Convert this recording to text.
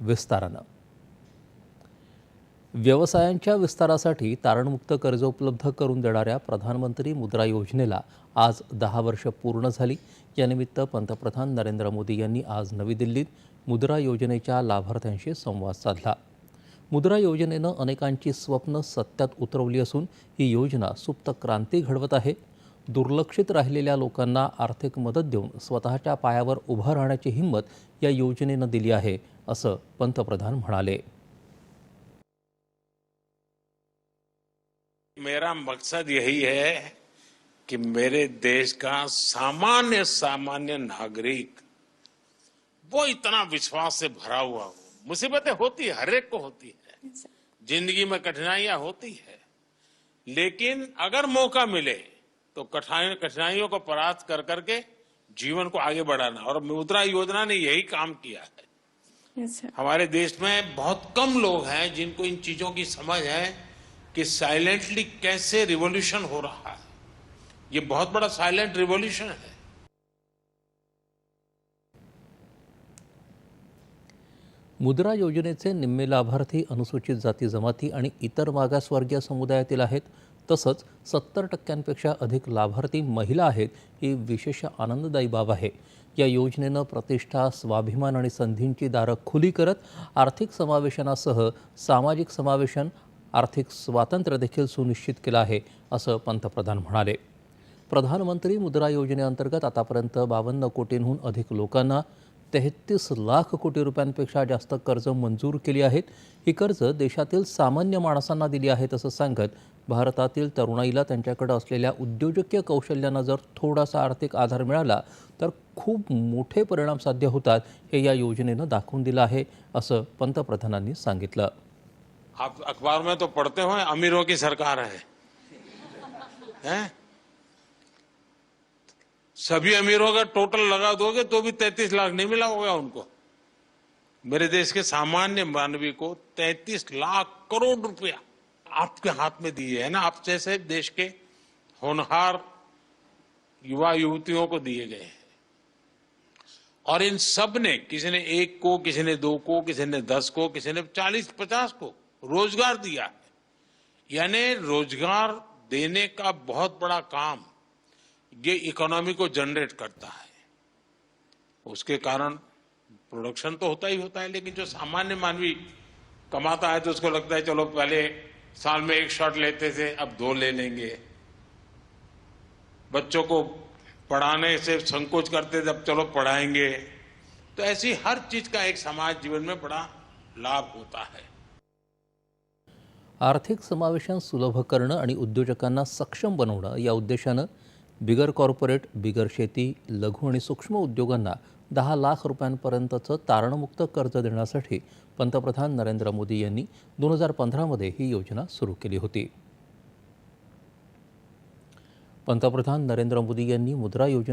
विस्तारानं. व्यवसायांच्या विस्तारासाठी तारणमुक्त कर्ज उपलब्ध करून देणाऱ्या प्रधानमंत्री मुद्रा योजनेला आज दहा वर्ष पूर्ण झाली. यानिमित्त पंतप्रधान नरेंद्र मोदी यांनी आज नवी दिल्लीत मुद्रा योजनेच्या लाभार्थ्यांशी संवाद साधला. मुद्रा योजनेनं अनेकांची स्वप्न सत्यात उतरवली असून ही योजना सुप्त क्रांती घडवत आहे. दुर्लक्षित राहिलेल्या लोकांना आर्थिक मदत देऊन स्वतःच्या पायावर उभं राहण्याची हिंमत या योजनेनं दिली आहे असं पंतप्रधान म्हणाले. मेरा मकसद यही है कि मेरे देश का सामान्य सामान्य नागरिक वो इतना विश्वास से भरा हुआ हो। मुसीबतें होती है हर एक को होती है। ज़िंदगी में कठिनाइयाँ होती है। लेकिन अगर मौका मिले तो कठिनाई कठिनाइयों को परास्त कर करके जीवन को आगे बढ़ाना। और मुद्रा योजना ने यही काम किया है। Yes, हमारे देश में बहुत कम लोग हैं जिनको इन चीज़ों की समझ है कि साइलेंटली कैसे रिवॉल्यूशन हो रहा है। ये बहुत बड़ा साइलेंट रिवोल्यूशन है। मुद्रा योजनेचे निम्मे लाभार्थी अनुसूचित जाती जमाती आणि इतर मागासवर्गीय समुदायातील आहेत तसंच सत्तर टक्क्यांपेक्षा अधिक लाभार्थी महिला आहेत ही विशेष आनंददायी बाब आहे. या योजनेनं प्रतिष्ठा स्वाभिमान आणि संधींची दारं खुली करत आर्थिक समावेशनासह सामाजिक समावेशन आर्थिक स्वातंत्र्य देखील सुनिश्चित केलं आहे असं पंतप्रधान म्हणाले. प्रधानमंत्री मुद्रा योजनेअंतर्गत आतापर्यंत बावन्न कोटींहून अधिक लोकांना तेहतीस लाख कोटी रुपयांपेक्षा जास्त कर्ज मंजूर केली आहेत. ही कर्ज देशातील सामान्य माणसांना दिली आहेत असं सांगत भारतातील तरुणाईला त्यांच्याकडे असलेल्या उद्योजकीय कौशल्यांना जर थोडासा आर्थिक आधार मिळाला तर खूप मोठे परिणाम साध्य होतात हे या योजनेनं दाखवून दिलं आहे असं पंतप्रधानांनी सांगितलं. आप अखबार में तो पढ़ते हो अमीरों की सरकार है. है? सभी अमीरों का टोटल लगा दोगे तो भी तैतीस लाख नहीं मिला होगा उनको। मेरे देश के सामान्य मानवी को तैतीस लाख करोड़ रुपया आपके हाथ में दिए है ना, आप जैसे देश के होनहार युवा युवतियों को दिए गए हैं। और इन सबने, किसी ने एक को, किसी ने दो को, किसी ने दस को, किसी ने चालीस, पचास को रोज़गार दिया है। यानी रोज़गार देने का बहुत बड़ा काम ये इकोनॉमी को जनरेट करता है। उसके कारण प्रोडक्शन तो होता ही होता है, लेकिन जो सामान्य मानवी कमाता है तो उसको लगता है, चलो पहले साल में एक शॉट लेते थे, अब दो ले लेंगे। बच्चों को पढ़ाने से संकोच करते थे, अब चलो पढ़ाएँगे। तो ऐसी हर चीज़ का एक समाज जीवन में बड़ा लाभ होता है। आर्थिक समावेशन सुलभ करणं आणि उद्योजकांना सक्षम बनवणं या उद्देशानं बिगर कॉर्पोरेट बिगर शेती लघु आणि सूक्ष्म उद्योगांना दहा लाख रुपयांपर्यंतचं तारणमुक्त कर्ज देण्यासाठी पंतप्रधान नरेंद्र मोदी यांनी दोन हजार पंधरामध्ये ही योजना सुरू केली होती. पंतप्रधान नरेंद्र मोदी यांनी मुद्रा योजने